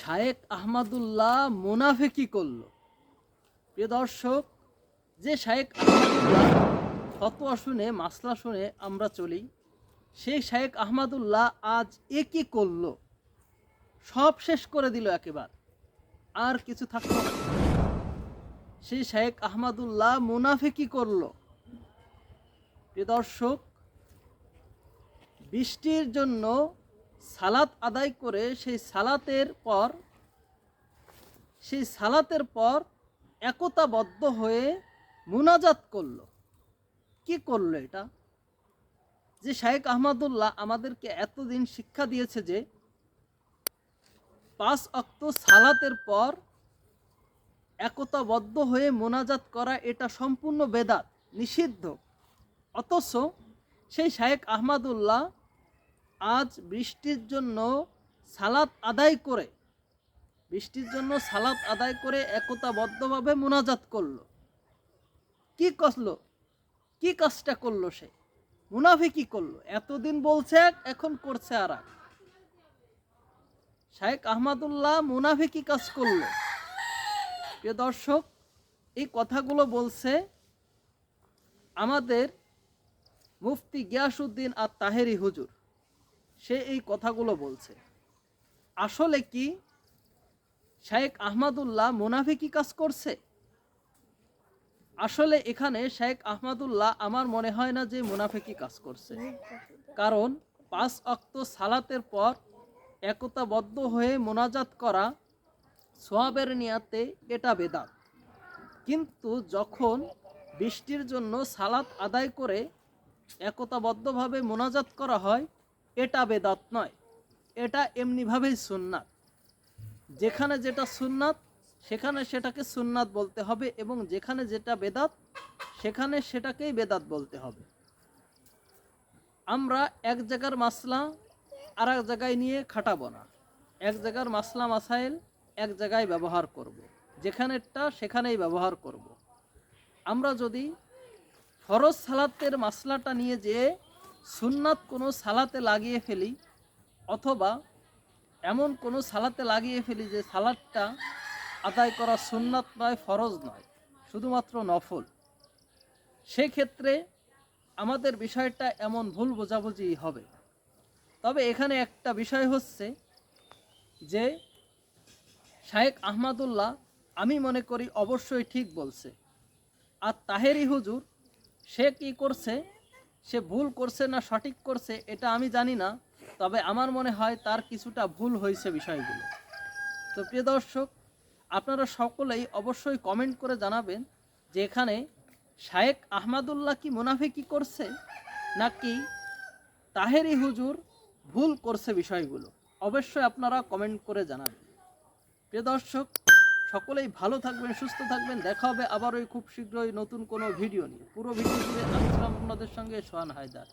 শায়েক আহমদুল্লাহ মুনাফেকি করল। প্রিয় দর্শক, যে শায়েক আহমদুল্লাহ ফতোয়া শুনে, মাসলা শুনে আমরা চলি, সেই শায়েক আহমদুল্লাহ আজ এ কি করল? সব শেষ করে দিল একেবারে। আর কিছু থাকল না। সেই শায়েক আহমদুল্লাহ মুনাফেকি করল। প্রিয় দর্শক, বৃষ্টির জন্য সালাত আদায় করে সেই সালাতের পর, সেই সালাতের পর একতাবদ্ধ হয়ে মুনাজাত করল। কি করল এটা? যে শায়েক আহমদুল্লাহ আমাদেরকে এতদিন শিক্ষা দিয়েছে যে পাঁচ অক্ত সালাতের পর একতাবদ্ধ হয়ে মোনাজাত করা এটা সম্পূর্ণ বেদাত, নিষিদ্ধ। অথচ সেই শায়েক আহমদুল্লাহ আজ বৃষ্টির জন্য সালাত আদায় করে বৃষ্টির জন্য সালাত আদায় করে একতাবদ্ধভাবে মোনাজাত করল। কি করল? কি কাজটা করল সে? মুনাফি কি করল? এতদিন বলছে এক, এখন করছে আর এক শায়েক আহমদুল্লাহ মুনাফি কি কাজ করল? প্রিয় দর্শক এই কথাগুলো বলছে আমাদের মুফতি গিয়াসুদ্দিন আর তাহেরি হুজুর। সে এই কথাগুলো বলছে। আসলে কি? শায়েক আহমদুল্লাহ মুনাফিকি কাজ করছে? আসলে এখানে শেখ আহমদুল্লাহ আমার মনে হয় না যে মুনাফিকি কাজ করছে। কারণ পাঁচ অক্ত সালাতের পর একতাবদ্ধ হয়ে মোনাজাত করা সোয়াবের নিয়াতে এটা বেদাত। কিন্তু যখন বৃষ্টির জন্য সালাত আদায় করে একতাবদ্ধভাবে মোনাজাত করা হয় এটা বেদাত নয়, এটা এমনিভাবেই সুন্নাত যেখানে যেটা সুন্নাত, সেখানে সেটাকে সুন্নাত বলতে হবে এবং যেখানে যেটা বেদাত, সেখানে সেটাকেই বেদাত বলতে হবে আমরা এক জায়গার মাসলা আর এক জায়গায় নিয়ে খাটাবো না এক জায়গার মাসলা মাসাইল এক জায়গায় ব্যবহার করব। যেখানেরটা সেখানেই ব্যবহার করব। আমরা যদি ফরজ সালাতের মাসলাটা নিয়ে যেয়ে সুন্নাত কোনো সালাতে লাগিয়ে ফেলি অথবা এমন কোনো সালাতে লাগিয়ে ফেলি যে সালাদটা আদায় করা সুন্নাত নয়, ফরজ নয়, শুধুমাত্র নফল। সেক্ষেত্রে আমাদের বিষয়টা এমন ভুল বোঝাবুঝি হবে। তবে এখানে একটা বিষয় হচ্ছে যে শায়েক আহমদুল্লাহ আমি মনে করি অবশ্যই ঠিক বলছে। আর তাহেরি হুজুর সে কি করছে? সে ভুল করছে না, সঠিক করছে, এটা আমি জানি না, তবে আমার মনে হয় তার কিছুটা ভুল হয়েছে বিষয়গুলো। তো প্রিয় দর্শক, আপনারা সকলেই অবশ্যই কমেন্ট করে জানাবেন যে এখানে শায়েক আহমাদুল্লাহ কি মুনাফিকি করছে, নাকি তাহেরি হুজুর ভুল করছে বিষয়গুলো। অবশ্যই আপনারা কমেন্ট করে জানাবেন। প্রিয় দর্শক সকলেই ভালো থাকবেন, সুস্থ থাকবেন। দেখা হবে আবার ওই খুব শীঘ্রই নতুন কোনো ভিডিও নিয়ে। পুরো ভিডিও জুড়ে আমি ছিলাম আপনাদের সঙ্গে, সোহান হায়দার।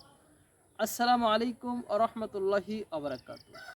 আসসালামু আলাইকুম আ রহমতুল্লাহি